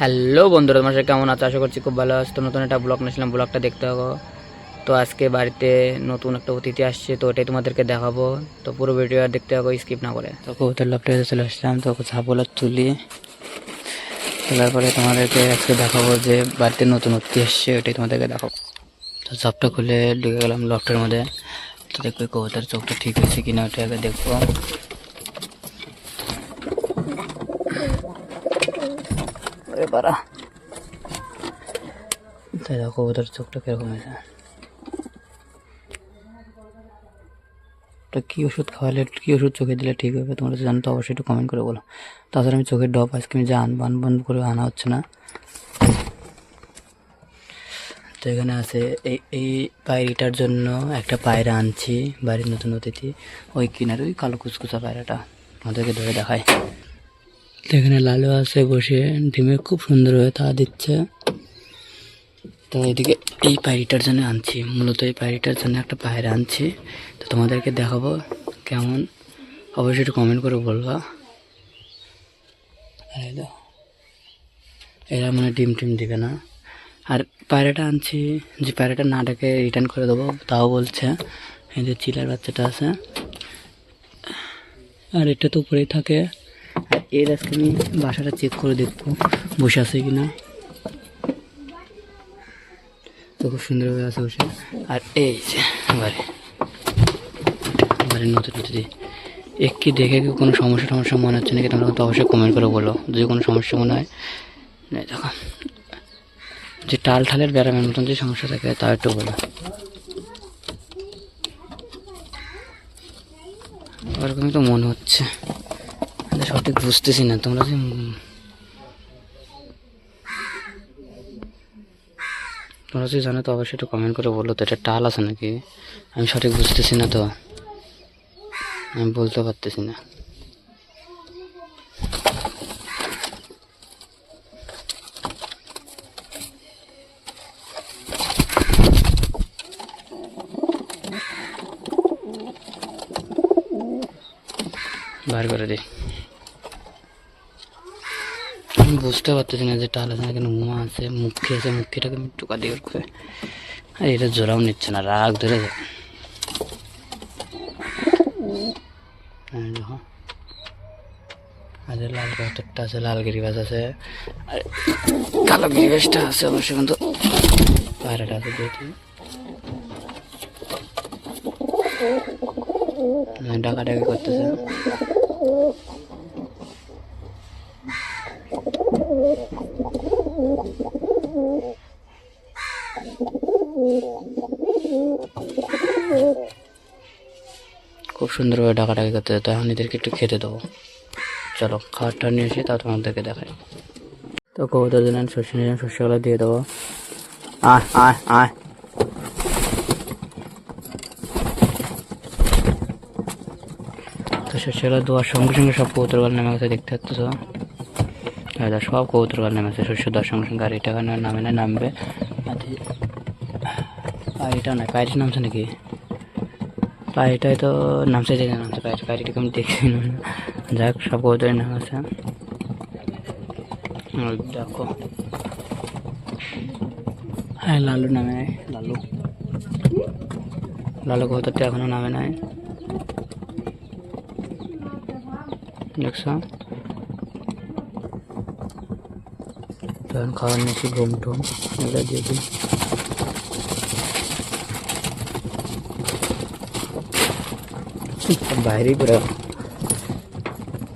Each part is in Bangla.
হ্যালো বন্ধুরা, তোমার সাথে কেমন আছো? আশা করছি খুব ভালো আছো। তো নতুন একটা ব্লগ নিয়েছিলাম ব্লগটা দেখতে হবে তো আজকে বাড়িতে নতুন একটা অতিথি আসছে, তো ওটাই তোমাদেরকে দেখাবো। তো পুরো ভিডিও আর দেখতে হবে স্কিপ না করে। তো কবুতর লাভটা চলে আসলাম, তো ঝাপলার তুলি। তোলার পরে তোমাদেরকে আজকে দেখাবো যে বাড়িতে নতুন অতিথি আসছে, ওটাই তোমাদেরকে দেখাবো। তো ঝাপটা খুলে ঢুকে গেলাম লফটের মধ্যে। তো দেখব কবুতর চোখটা ঠিক হয়েছে কিনা ওটা আগে দেখব। বাড়া তাই দেখো, ওদের চোখটা কীরকম হয়েছে। তো কী ওষুধ খাওয়ালে, কী ওষুধ চোখে দিলে ঠিক হবে, তোমরা জানো, তো অবশ্যই একটু কমেন্ট করে বলো। তাছাড়া আমি চোখের ডব আজকে আমি যে আনব আনব আনব করে আনা হচ্ছে না। তো এখানে আছে, এই এই পায়রিটার জন্য একটা পায়রা আনছি, বাড়ির নতুন অতিথি, ওই কিনারে ওই কালো কুচকুচা পায়রাটা। আমাদেরকে ধরে দেখায় এখানে লালু আছে বসে ডিমে খুব সুন্দরভাবে তা দিচ্ছে। তো এদিকে এই পায়রিটার জন্য আনছি। মূলত এই পায়রিটার জন্য একটা পায়রা আনছি। তো তোমাদেরকে দেখাবো কেমন। অবশ্যই একটু কমেন্ট করে বলবা। এরা মানে ডিম টিম দিবে না। আর পায়রাটা আনছি। যে পায়রাটা না ডাকে রিটার্ন করে দেবো, তাও বলছে। এই যে চিলার বাচ্চাটা আছে। আর এটা তো উপরেই থাকে। এর আজকে আমি বাসাটা চেক করে দেখব, বসে আছে কি না তো খুব সুন্দরভাবে আছে বসে। আর এই যে, এবারে এবারে নতুন নতুন এক কি দেখে কোনো সমস্যা টমস্যা মনে হচ্ছে নাকি তোমরা কিন্তু অবশ্যই কমেন্ট করে বলো। যদি কোনো সমস্যা মনে হয় দেখো, যে টাল ঠালের ব্যারামের মতন যে সমস্যা থাকে তা একটু বলো। ওরকমই তো মনে হচ্ছে। সঠিক বুঝতেছি না, তোমরা যে তোমরা যদি জানো তো, অবশ্যই একটু কমেন্ট করে বলো তো, এটা টাল আছে নাকি? আমি সঠিক বুঝতেছি না তো। আমি বলতে পারতেছি না। বার করে দিই। আমি বুঝতে পারতেছি না যে টাল আছে না কেন উমা আছে, মুখে আছে মুখিটাকে আমি টুকা দিয়ে করে আর, এটা জোরাও নিচ্ছে না, রাগ ধরে এই আর, লাল কালারটা আছে, লাল গিরিবাস আছে। আর, কালো গিরিবাসটা আছে অবশ্যই কিন্তু পায়রাটা আছে যেহেতু ডাকাডাকি করতেছে। খুব সুন্দরভাবে ডাকাডাকি করতে তো এখন এদেরকে একটু খেতে দেবো। চলো, খাবারটা নিয়ে এসে তা তোমাদেরকে দেখাই। তো কবুতর দিলেন, শস্য নিলেন শস্যগুলো দিয়ে দেবো। আয় আয় আয়। তো শস্যগুলো দেওয়ার সঙ্গে সঙ্গে সব কবুতরগুলো নেমে গেছে, দেখতে পাচ্ছ? এই সব কবুতরগুলো নেমে গেছে শস্য সঙ্গে সঙ্গে আর এটা নামে না নামবে? আর এটা নয় পায়রি নামছে নাকি? পায়রিটাই তো নামছে যে নামছে পায়রি পায়রিটাকে আমি দেখছি না। যাক, সব কবুতরে নাম আছে দেখো। হ্যাঁ লালু নামে নাই, লালু। লালু কবুতরটা এখনও নামে নাই। দেখছ? তখন খাওয়ার নিয়েছি ঘুম টুম এগুলো দিয়ে দিই। বাইরেই করে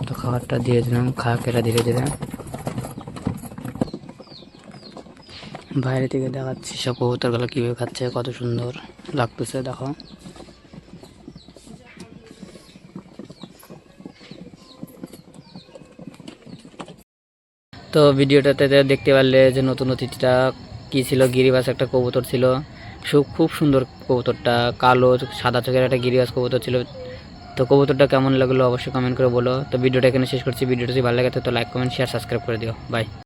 তো খাবারটা দিয়ে দিলাম, খা কেটা ধীরে ধীরে। বাইরে থেকে দেখাচ্ছি সব কবুতরগুলো কীভাবে খাচ্ছে, কত সুন্দর লাগতেছে, দেখো। তো ভিডিওটাতে দেখতে পারলে যে নতুন অতিথিটা কী ছিল? গিরিবাস একটা কবুতর ছিল। খুব সুন্দর কবুতরটা। কালো, সাদা চোখের একটা গিরিবাস কবুতর ছিল। তো কবুতরটা কেমন লাগল অবশ্যই কমেন্ট করে বলো। তো ভিডিওটা এখানে শেষ করছি। ভিডিওটা যদি ভালো লাগে তো লাইক কমেন্ট শেয়ার সাবস্ক্রাইব করে দিও। বাই